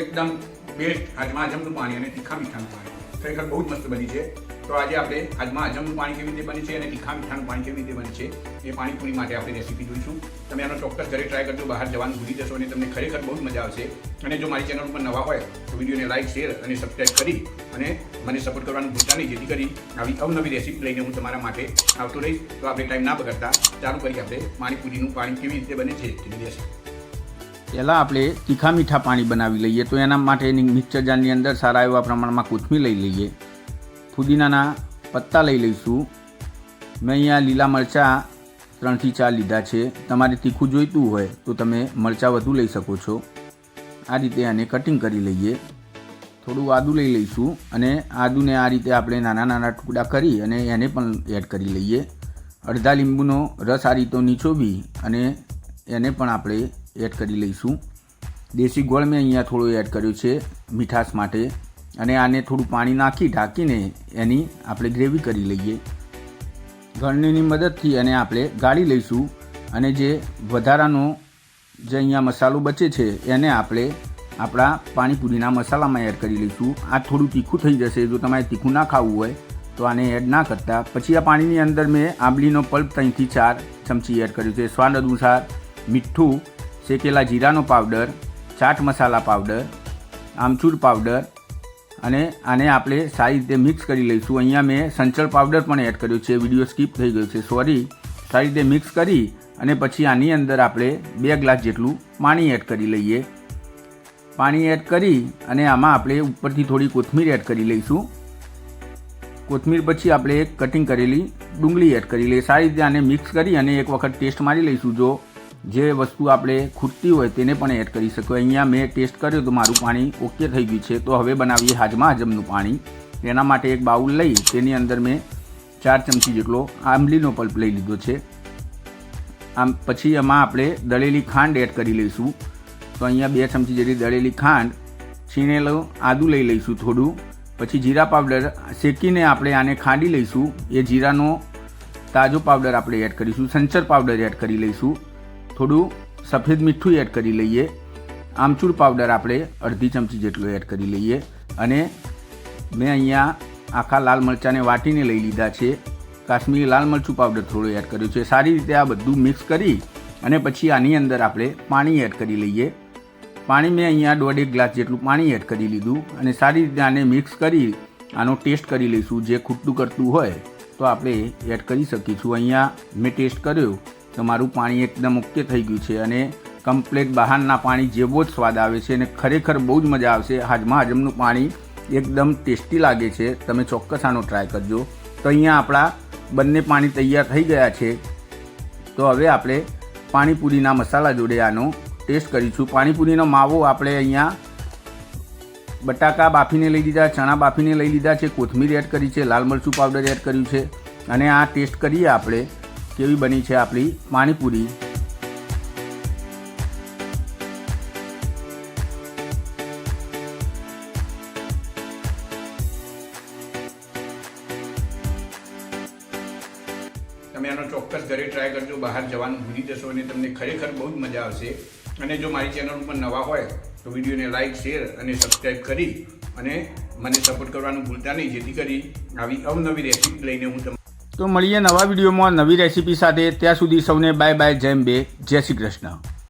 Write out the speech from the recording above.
એકદમ બેસ્ટ હાજમા અજમનું પાણી અને તીખા મીઠાનું પાણી. ખરેખર બહુ જ મસ્ત બની છે. તો આજે આપણે હાજમા અજમનું પાણી કેવી રીતે બને છે અને તીખા મીઠાનું પાણી કેવી રીતે બને છે એ પાણીપુરી માટે આપણે રેસીપી જોઈશું. તમે આનો ચોક્કસ ઘરે ટ્રાય કરજો, બહાર જવાનું ભૂલી જશો અને તમને ખરેખર બહુ જ મજા આવશે. અને જો મારી ચેનલ ઉપર નવા હોય તો વિડીયોને લાઇક શેર અને સબસ્ક્રાઈબ કરી અને મને સપોર્ટ કરવાનું ભૂલતા નહીં. જેથી કરી આવી અવનવી રેસીપી લઈને હું તમારા માટે આવતો રહીશ. તો આપણે ટાઈમ ના બગાડતા ચાલુ કરીએ આપણે પાણીપુરીનું પાણી કેવી રીતે બને છે તેની રેસીપી પહેલાં આપણે તીખા મીઠા પાણી બનાવી લઈએ તો એના માટે એની મિક્સર જારની અંદર સારા એવા પ્રમાણમાં કોથમીર લઈ લઈએ. ફુદીનાના પત્તા લઈ લઈશું. મેં અહીંયા લીલા મરચાં ત્રણથી ચાર લીધા છે. તમારે તીખું જોઈતું હોય તો તમે મરચાં વધુ લઈ શકો છો. આ રીતે આને કટિંગ કરી લઈએ. થોડું આદું લઈ લઈશું અને આદુને આ રીતે આપણે નાના નાના ટુકડા કરી અને એને પણ એડ કરી લઈએ. અડધા લીંબુનો રસ આ રીતે નીચોવી અને એને પણ આપણે એડ કરી લઈશું. દેશી ગોળ મેં અહીંયા થોડું એડ કર્યું છે, મીઠાશ માટે. અને આને થોડું પાણી નાખી, ઢાંકીને એની આપણે ગ્રેવી કરી લઈએ. ગળણીની મદદથી એને આપણે ગાળી લઈશું. અને જે વધારાનો જે અહીંયા મસાલો બચે છે, એને આપણે આપણા પાણીપુરીના મસાલામાં એડ કરી લઈશું. આ થોડું તીખું થઈ જશે, જો તમારે તીખું ના ખાવું હોય, તો આને એડ ના કરતા. પછી આ પાણીની અંદર મેં આંબલીનો પલ્પ ત્રણથી ચાર ચમચી એડ કર્યું છે. સ્વાદ અનુસાર મીઠું શેકેલા જીરાનો powder, chaat masala powder, amchur powder અને આને આપણે સારી રીતે મિક્સ કરી લઈશું. અહીંયા મેં સંચળ પાવડર પણ એડ કર્યો છે. વીડિયો સ્કીપ થઈ ગયો છે. સોરી સારી રીતે મિક્સ કરી અને પછી આની અંદર આપણે બે ગ્લાસ જેટલું પાણી એડ કરી લઈએ. પાણી એડ કરી અને આમાં આપણે ઉપરથી થોડી કોથમીર એડ કરી લઈશું. કોથમીર પછી આપણે એક કટિંગ કરેલી ડુંગળી એડ કરી લઈએ. સારી રીતે આને મિક્સ કરી અને એક વખત ટેસ્ટ મારી લઈશું. જો જે વસ્તુ આપણે ખૂટતી હોય તેને પણ એડ કરી શકો અહીંયા મેં ટેસ્ટ કર્યો તો મારું પાણી ઓકે થઈ ગયું છે. તો હવે બનાવીએ હાજમા હાજમનું પાણી. એના માટે એક બાઉલ લઈ, તેની અંદર મેં ચાર ચમચી જેટલો આંબલીનો પલ્પ લઈ લીધો છે. આમ પછી એમાં આપણે દળેલી ખાંડ એડ કરી લઈશું. તો અહીંયા બે ચમચી જેટલી દળેલી ખાંડ, છીણેલું આદું લઈ લઈશું થોડું. પછી જીરા પાવડર શેકીને આપણે આને ખાંડી લઈશું. એ જીરાનો તાજો પાવડર આપણે એડ કરીશું. સંચર પાવડર એડ કરી લઈશું. થોડું સફેદ મીઠું એડ કરી લઈએ. આમચૂર પાવડર આપણે અડધી ચમચી જેટલું એડ કરી લઈએ. અને મેં અહીંયા આખા લાલ મરચાંને વાટીને લઈ લીધા છે. કાશ્મીરી લાલ મરચું પાવડર થોડું એડ કર્યું છે. સારી રીતે આ બધું મિક્સ કરી અને પછી આની અંદર આપણે પાણી એડ કરી લઈએ. પાણી મેં અહીંયા દોઢેક ગ્લાસ જેટલું પાણી એડ કરી લીધું અને સારી રીતે આને મિક્સ કરી આનો ટેસ્ટ કરી લઈશું. જે ખૂટતું કરતું હોય તો આપણે એડ કરી શકીશું. અહીંયા મેં ટેસ્ટ કર્યો. તો મારું પાણી એકદમ ઓકે થઈ ગયું છે અને કમ્પ્લેટ બહારના પાણી જેવો જ સ્વાદ આવે છે અને ખરેખર બહુ જ મજા આવશે. હાજમા હાજમનું પાણી એકદમ ટેસ્ટી લાગે છે. તમે ચોક્કસ આનો ટ્રાય કરજો. તો અહીંયા આપણા બંને પાણી તૈયાર થઈ ગયા છે. તો હવે આપણે પાણીપુરીના મસાલા જોડે આનો ટેસ્ટ કરીશું. પાણીપુરીનો માવો આપણે અહીંયા બટાકા બાફીને લઈ લીધા, ચણા બાફીને લઈ લીધા છે, કોથમીર એડ કરી છે, લાલ મરચું પાવડર એડ કર્યું છે અને આ ટેસ્ટ કરીએ આપણે. કેવી બની છે આપણી પાણીપુરી તમે આનો ચોક્કસ ઘરે ટ્રાય કરજો, બહાર જવાનું ભૂલી જશો અને તમને ખરેખર બહુ જ મજા આવશે. અને જો મારી ચેનલ ઉપર નવા હોય, તો વિડીયોને લાઇક શેર અને સબસ્ક્રાઈબ કરી અને મને સપોર્ટ કરવાનું ભૂલતા નહીં. જેથી કરી આવી અવનવી રેસીપી લઈને હું તમને તો મળીએ નવા વિડીયોમાં નવી રેસીપી સાથે. ત્યાં સુધી સૌને બાય બાય, જેમ બે. જય શ્રી કૃષ્ણ.